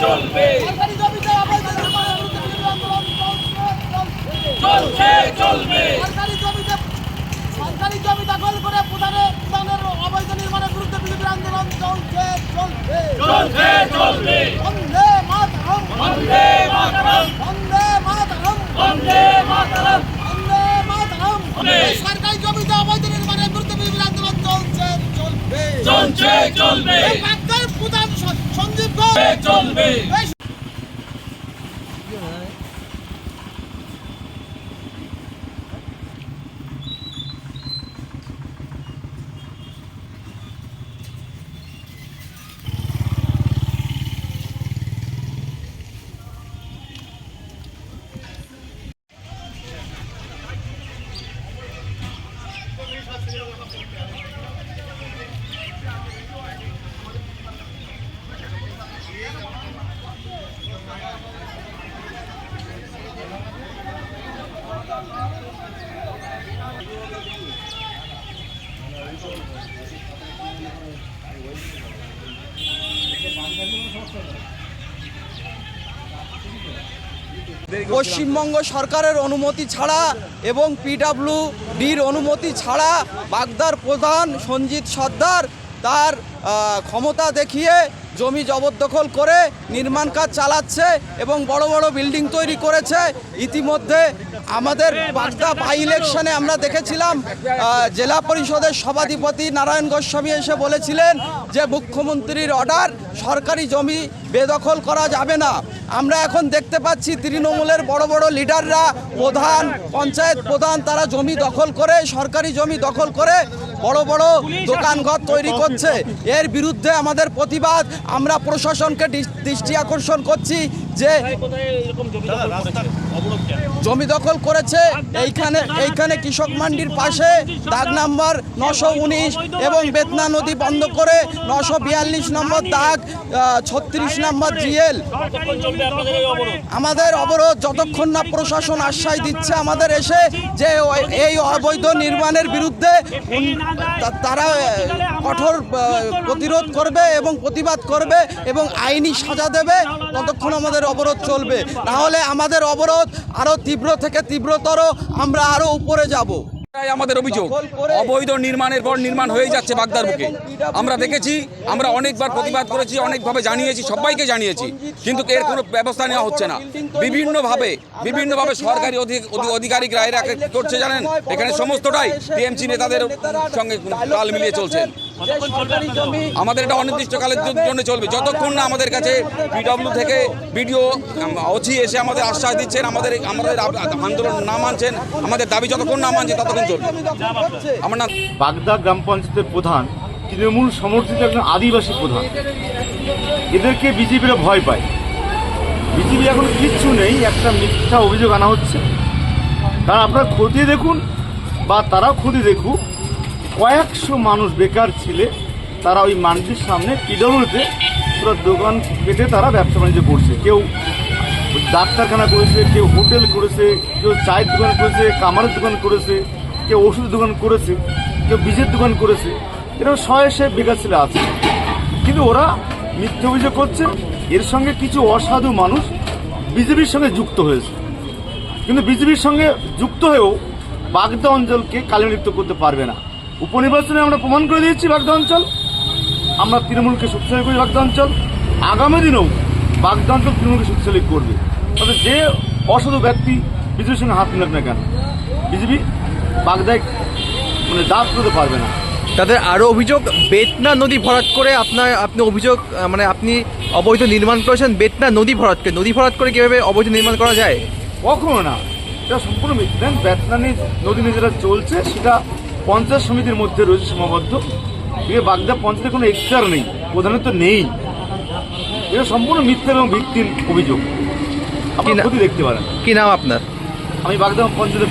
চলবে। চলছে, চলবে। সরকারি জমিতে সরকারি জমি দখল করে প্রধানের প্রধানের অবৈধ নির্মাণের বিরুদ্ধে বিরোধী আন্দোলন চলছে চলছে। চলছে চলবে। বন্দে মাতরম। বন্দে মাতরম। বন্দে মাতরম। বন্দে মাতরম। বন্দে মাতরম। সরকারি জমিতে অবৈধ নির্মাণের বিরুদ্ধে বিরোধী আন্দোলন চলছে চলবে। চলছে চলবে এই বাগদার প্রধান স- সঞ্জীব ঘোষ চলবে এই পশ্চিমবঙ্গ সরকারের অনুমতি ছাড়া এবং পিডাব্লিউ ডির অনুমতি ছাড়া বাগদার প্রধান সঞ্জিত সর্দার তার ক্ষমতা দেখিয়ে জমি জবরদখল করে নির্মাণ কাজ চালাচ্ছে এবং বড় বড় বিল্ডিং তৈরি করেছে। ইতিমধ্যে আমাদের বাগদা বাই ইলেকশনে আমরা দেখেছিলাম জেলা পরিষদের সভাধিপতি নারায়ণ গোস্বামী এসে বলেছিলেন যে মুখ্যমন্ত্রীর অর্ডার সরকারি জমি বেদখল করা যাবে না। আমরা এখন দেখতে পাচ্ছি তৃণমূলের বড় বড় লিডাররা প্রধান, পঞ্চায়েত প্রধান, তারা জমি দখল করে, সরকারি জমি দখল করে বড় বড় দোকানঘর তৈরি করছে। এর বিরুদ্ধে আমাদের প্রতিবাদ। আমরা প্রশাসনকে দৃষ্টি আকর্ষণ করছি। যে জমি দখল করেছে এইখানে এইখানে কৃষক মান্ডির পাশে দাগ নাম্বার নশো উনিশ এবং বেতনা নদী বন্ধ করে নশো বিয়াল্লিশ নম্বর দাগ ছত্রিশ নম্বর জিএল। আমাদের অবরোধ যতক্ষণ না প্রশাসন আশ্বাস দিচ্ছে আমাদের এসে যে এই অবৈধ নির্মাণের বিরুদ্ধে তারা কঠোর প্রতিরোধ করবে এবং প্রতিবাদ করবে এবং আইনি সাজা দেবে ততক্ষণ আমাদের অবরোধ চলবে। না হলে আমাদের অবরোধ আরও তীব্র থেকে তীব্রতর আমরা আরও উপরে যাব। এটাই আমাদের অভিযোগ। অবৈধ নির্মাণের পর নির্মাণ হয়ে যাচ্ছে বাগদার বুকে। আমরা দেখেছি আমরা অনেকবার প্রতিবাদ করেছি অনেকভাবে জানিয়েছি সবাইকে জানিয়েছি। কিন্তু এর কোনো ব্যবস্থা নেওয়া হচ্ছে না। বিভিন্নভাবে বিভিন্নভাবে সরকারি অধি- অধি- আধিকারিকরা এরা করছে জানেন? এখানে সমস্তটাই টিএমসি নেতাদের সঙ্গে তাল মিলিয়ে চলছেন আমাদের এটা অনির্দিষ্টকালের জন্য চলবে। যতক্ষণ না আমাদের কাছে পিডব্লিউ থেকে বিডিও ওসি এসে আমাদের আশ্বাস দিচ্ছেন আমাদের আমাদের আন্দোলন না মানছেন আমাদের দাবি যতক্ষণ না মানছে ততক্ষণ চলবে। আমার নাম বাগদা গ্রাম পঞ্চায়েতের প্রধান তৃণমূল সমর্থিত একজন আদিবাসী প্রধান। এদেরকে বিজেপিরা ভয় পায়। বিজেপি এখন কিচ্ছু নেই একটা মিথ্যা অভিযোগ আনা হচ্ছে। কারণ আপনারা খতিয়ে দেখুন বা তারাও খতিয়ে দেখুক কয়েকশো মানুষ বেকার ছিলে, তারা ওই মান্ডির সামনে পিডব্লিউতে পুরো দোকান পেতে তারা ব্যবসা বাণিজ্য করছে। কেউ ডাক্তারখানা করেছে, কেউ হোটেল করেছে, কেউ চায়ের দোকান করেছে কামারের দোকান করেছে, কেউ ওষুধের দোকান করেছে, কেউ বীজের দোকান করেছে। এরকম শয়ে শয়ে বেকার ছেলে আছে। কিন্তু ওরা মিথ্যে অভিযোগ করছে, এর সঙ্গে কিছু অসাধু মানুষ বিজেপির সঙ্গে যুক্ত হয়েছে। কিন্তু বিজেপির সঙ্গে যুক্ত হয়েও বাগদা অঞ্চলকে কালিমলিপ্ত করতে পারবে না। উপনির্বাচনে আমরা প্রমাণ করে দিয়েছি বাগদা অঞ্চল আমরা তৃণমূলকে শক্তিশালী করি বাগদা অঞ্চল আগামী দিনেও বাগদা অঞ্চল তৃণমূলকে শক্তিশালী করবে। তবে যে অসাধু ব্যক্তি বিজেপির সঙ্গে হাত মিলাক না কেন? বিজেপি বাগদায় মানে দাঁত তুলতে পারবে না। তাদের আরও অভিযোগ বেতনা নদী ভরাট করে আপনার আপনি অভিযোগ মানে আপনি অবৈধ নির্মাণ করেছেন বেতনা নদী ভরাট করে নদী ভরাট করে কীভাবে অবৈধ নির্মাণ করা যায়? কখনো না। এটা সম্পূর্ণ বেতনানি নদী নিয়ে যেটা চলছে সেটা পঞ্চায়েত সমিতির মধ্যে রয়েছে সীমাবদ্ধ। এ বাগদা পঞ্চায়েতের কোনো এক্সার নেই প্রধানত নেই। এটা সম্পূর্ণ মিথ্যা এবং ভিত্তির অভিযোগ। আপনি দেখতে পারেন। কি নাম আপনার? আমি বাগদা পঞ্চায়েতের